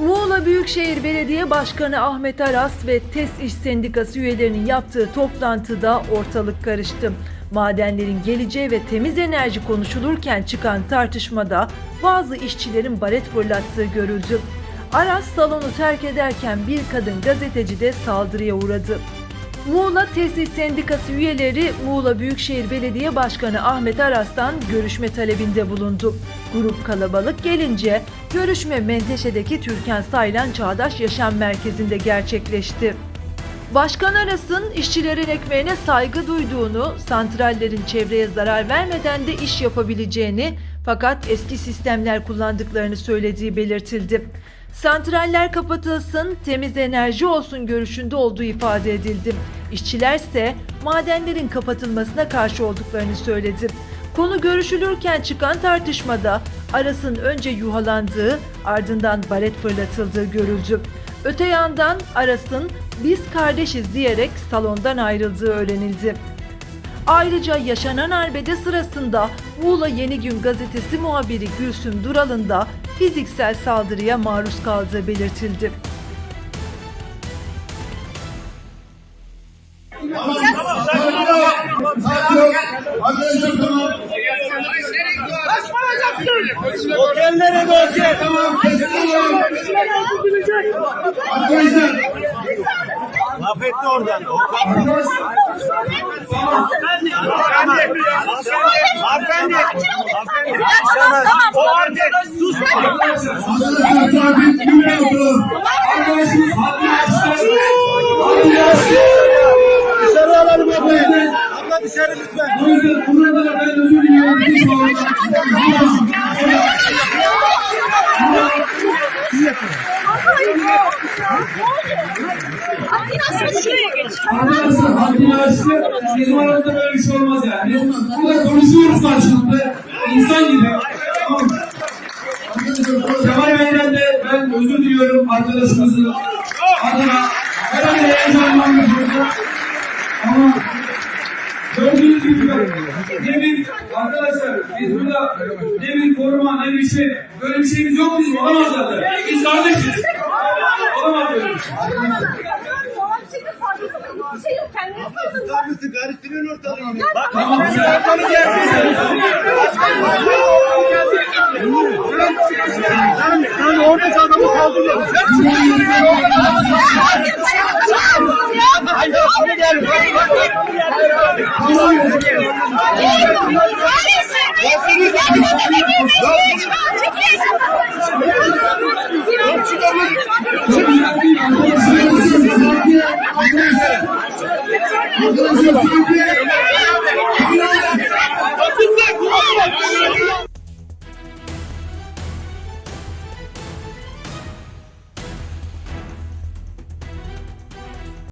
Muğla Büyükşehir Belediye Başkanı Ahmet Aras ve TES İş Sendikası üyelerinin yaptığı toplantıda ortalık karıştı. Madenlerin geleceği ve temiz enerji konuşulurken çıkan tartışmada bazı işçilerin baret fırlattığı görüldü. Aras salonu terk ederken bir kadın gazeteci de saldırıya uğradı. Muğla Tesis Sendikası üyeleri Muğla Büyükşehir Belediye Başkanı Ahmet Aras'tan görüşme talebinde bulundu. Grup kalabalık gelince görüşme Menteşe'deki Türkan Saylan Çağdaş Yaşam Merkezi'nde gerçekleşti. Başkan Aras'ın işçilerin ekmeğine saygı duyduğunu, santrallerin çevreye zarar vermeden de iş yapabileceğini fakat eski sistemler kullandıklarını söylediği belirtildi. Santraller kapatılsın, temiz enerji olsun görüşünde olduğu ifade edildi. İşçilerse madenlerin kapatılmasına karşı olduklarını söyledi. Konu görüşülürken çıkan tartışmada Aras'ın önce yuhalandığı ardından baret fırlatıldığı görüldü. Öte yandan Aras'ın biz kardeşiz diyerek salondan ayrıldığı öğrenildi. Ayrıca yaşanan arbede sırasında Muğla Yeni Gün gazetesi muhabiri Gülsüm Dural'ın da fiziksel saldırıya maruz kaldığı belirtildi. Arkadaşlar tamam. Otel. Tamam. Arkadaşlar. Etti oradan. Hanımefendi. Hanımefendi. Hanımefendi. O arkadaş sus. Arkadaşımız haddi aştı. Haddi aştı. Dışarı alalım ablayı. Abla dışarı lütfen. O yüzden burada ben özür diliyorum. Bir sonra. Arkadaşlar haddini aştı. Bizim aramızda böyle bir şey olmaz yani. Burada konuşuyoruz karşılıklı. İnsan gibi. Kemal Bey'den de ben özür diliyorum arkadaşımızın adına. Herhalde heyecanlanmış burada. Ama gördüğünüz gibi ne bir arkadaşlar biz burada ne bir koruma ne bir şey böyle bir şeyimiz yok bizim olamaz zaten. Biz kardeşiz. Olamaz böyle bir şey. Tutar mısın? Karıştırıyorsun ortalığı. Bak. Ortalığı gelsin. Sen oradaki adamı kaldırıyorsun. Hayır, Thank you.